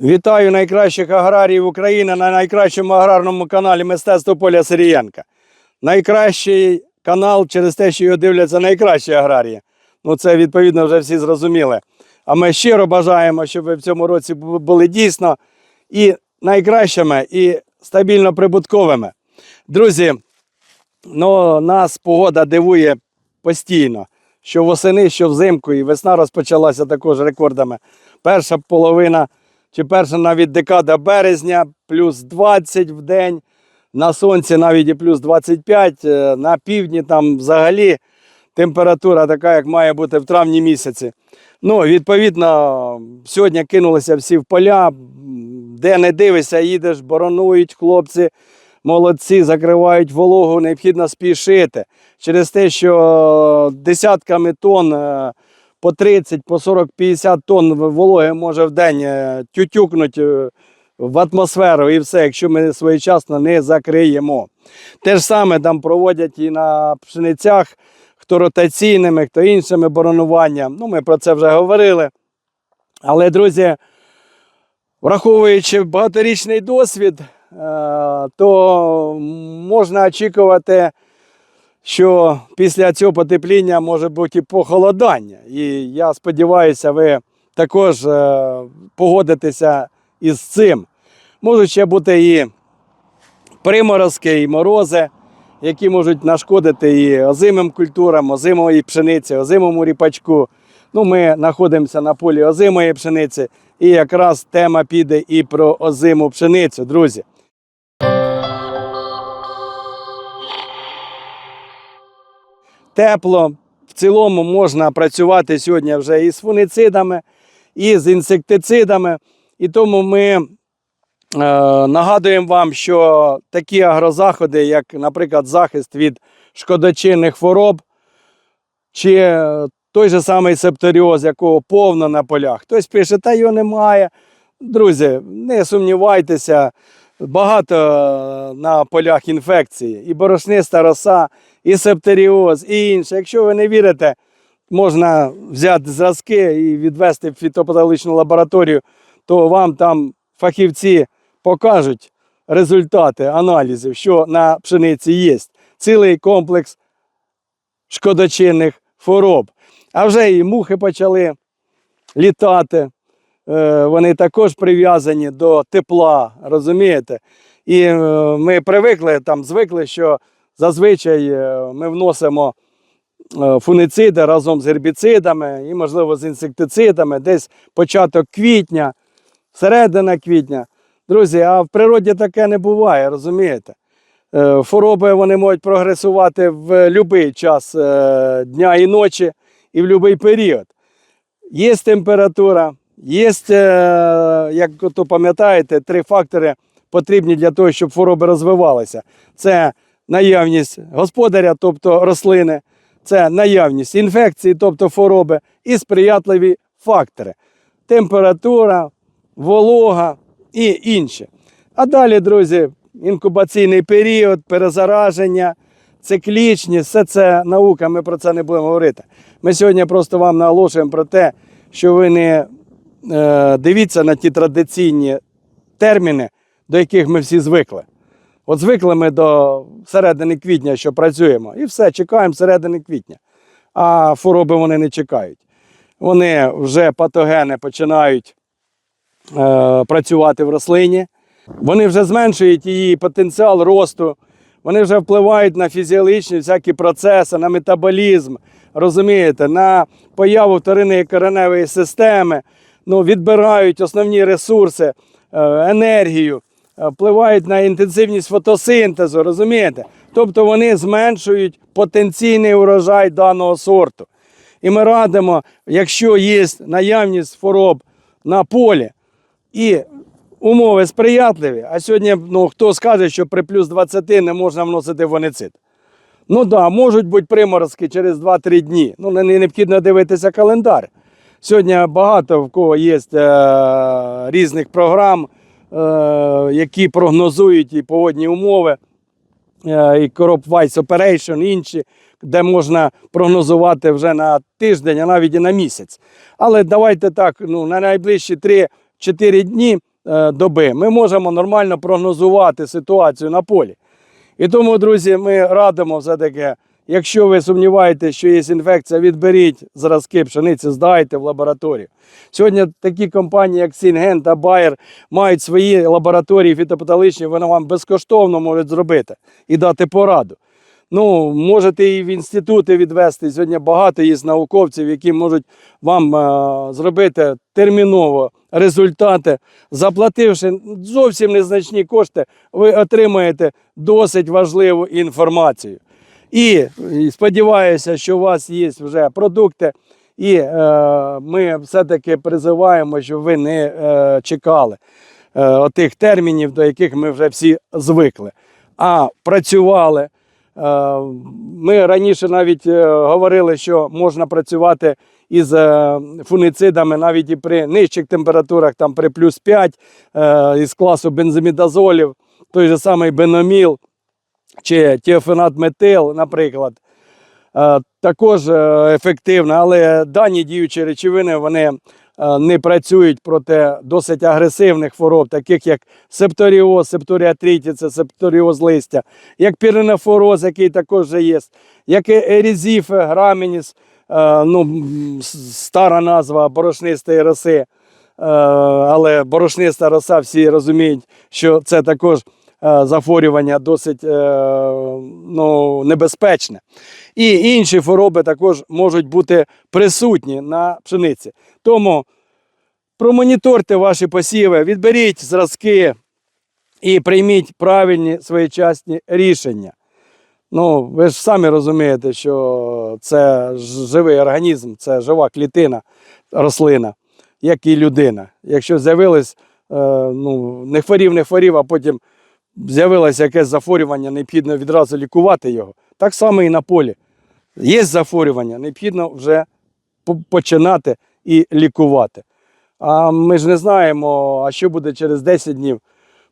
Вітаю найкращих аграріїв України на найкращому аграрному каналі Мистецтво Поля Сирієнка. Найкращий канал через те, що його дивляться найкращі аграрії. Ну, це відповідно вже всі зрозуміли. А ми щиро бажаємо, щоб ви в цьому році були дійсно і найкращими, і стабільно прибутковими. Друзі, ну, нас погода дивує постійно. Що восени, що взимку, і весна розпочалася також рекордами. Перша половина чи перша навіть декада березня, плюс 20 в день, на сонці навіть і плюс 25, е, на півдні там взагалі температура така, як має бути в травні місяці. Ну, відповідно, сьогодні кинулися всі в поля, де не дивишся, їдеш, боронують хлопці, молодці, закривають вологу, необхідно спішити. Через те, що десятками тонн е, по 30, по 40, 50 тонн вологи може в день е, тютюкнуть е, в атмосферу і все, якщо ми своєчасно не закриємо. Те ж саме там проводять і на пшеницях, хто ротаційними, хто іншими боронуванням. Ну, ми про це вже говорили. Але, друзі, враховуючи багаторічний досвід, е, то можна очікувати що після цього потепління може бути і похолодання. І я сподіваюся, ви також е, погодитеся із цим. Можуть ще бути і приморозки, і морози, які можуть нашкодити і озимим культурам, озимої пшениці, озимому ріпачку. Ну, ми знаходимося на полі озимої пшениці, і якраз тема піде і про озиму пшеницю, друзі. Тепло. В цілому можна працювати сьогодні вже і з фуницидами, і з інсектицидами. І тому ми е, нагадуємо вам, що такі агрозаходи, як, наприклад, захист від шкодочинних хвороб, чи е, той же самий септоріоз, якого повно на полях. Хтось пише, та його немає. Друзі, не сумнівайтеся, багато е, на полях інфекції, і борошниста роса, і септеріоз, і інше. Якщо ви не вірите, можна взяти зразки і відвести в фітопатологічну лабораторію, то вам там фахівці покажуть результати аналізів, що на пшениці є. Цілий комплекс шкодочинних хвороб. А вже і мухи почали літати. Е, Вони також прив'язані до тепла, розумієте? І е, ми привикли, там звикли, що зазвичай е, ми вносимо фунициди разом з гербіцидами і, можливо, з інсектицидами, десь початок квітня, середина квітня. Друзі, а в природі таке не буває, розумієте? Хвороби вони можуть прогресувати в будь-який час дня і ночі і в будь-який період. Є температура, є, е, як то пам'ятаєте, три фактори потрібні для того, щоб хвороби розвивалися. Це наявність господаря, тобто рослини, це наявність інфекції, тобто хвороби, і сприятливі фактори. Температура, волога і інше. А далі, друзі, інкубаційний період, перезараження, циклічність, все це наука, ми про це не будемо говорити. Ми сьогодні просто вам наголошуємо про те, що ви не дивіться на ті традиційні терміни, до яких ми всі звикли. От звикли ми до середини квітня, що працюємо, і все, чекаємо середини квітня. А хвороби вони не чекають. Вони вже патогени починають е, працювати в рослині. Вони вже зменшують її потенціал росту, вони вже впливають на фізіологічні всякі процеси, на метаболізм, розумієте, на появу вторинної кореневої системи, ну, відбирають основні ресурси, е, енергію, е, впливають на інтенсивність фотосинтезу, розумієте? Тобто вони зменшують потенційний урожай даного сорту. І ми радимо, якщо є наявність хвороб на полі і умови сприятливі, а сьогодні ну, хто скаже, що при плюс 20 не можна вносити фуницид. Ну так, да, можуть бути приморозки через 2-3 дні. Ну, не необхідно дивитися календар. Сьогодні багато в кого є е, різних програм, е, які прогнозують і погодні умови, е, і Crop Wise Operation, інші, де можна прогнозувати вже на тиждень, а навіть і на місяць. Але давайте так, ну, на найближчі 3-4 дні доби ми можемо нормально прогнозувати ситуацію на полі. І тому, друзі, ми радимо все-таки, якщо ви сумніваєтеся, що є інфекція, відберіть зразки пшениці, здайте в лабораторію. Сьогодні такі компанії, як Сінген та Bayer, мають свої лабораторії фітопатологічні, вони вам безкоштовно можуть зробити і дати пораду. Ну, можете і в інститути відвести. Сьогодні багато є науковців, які можуть вам е, зробити терміново результати. Заплативши зовсім незначні кошти, ви отримаєте досить важливу інформацію. І, сподіваюся, що у вас є вже продукти, і е, ми все-таки призиваємо, щоб ви не е, чекали е, отих термінів, до яких ми вже всі звикли, а працювали. Е, Ми раніше навіть е, говорили, що можна працювати із е, фунгицидами навіть і при нижчих температурах, там при плюс 5, е, із класу бензимідазолів, той же самий беноміл чи тіофенат метил, наприклад. Е, Також е, ефективно, але дані діючі речовини вони е, не працюють проти досить агресивних хвороб, таких як септоріоз, септоріатритіце, септоріоз листя, як піренофороз, який також є, як ерізіф, грамініс, ну, стара назва борошнистої роси. Але борошниста роса всі розуміють, що це також захворювання досить е, ну, небезпечне. І інші хвороби також можуть бути присутні на пшениці. Тому промоніторте ваші посіви, відберіть зразки і прийміть правильні своєчасні рішення. Ну, ви ж самі розумієте, що це живий організм, це жива клітина, рослина, як і людина. Якщо з'явилось, е, ну, не хворів, не хворів, а потім з'явилося якесь захворювання, необхідно відразу лікувати його. Так само і на полі. Є захворювання, необхідно вже починати і лікувати. А ми ж не знаємо, а що буде через 10 днів.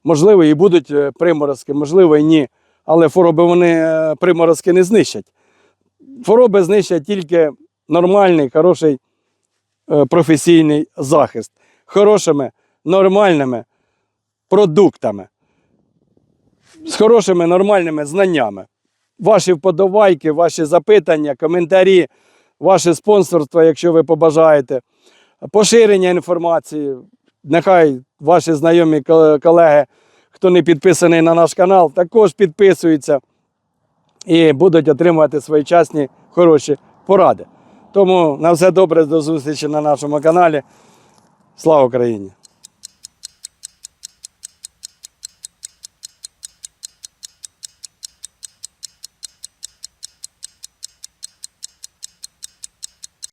Можливо, і будуть е, приморозки, можливо, і ні. Але хвороби вони е, приморозки не знищать. Хвороби знищать тільки нормальний, хороший е, професійний захист, хорошими, нормальними продуктами, з хорошими нормальними знаннями. Ваші вподобайки, ваші запитання, коментарі, ваше спонсорство, якщо ви побажаєте, поширення інформації. Нехай ваші знайомі колеги, хто не підписаний на наш канал, також підписуються і будуть отримувати своєчасні хороші поради. Тому на все добре, до зустрічі на нашому каналі. Слава Україні!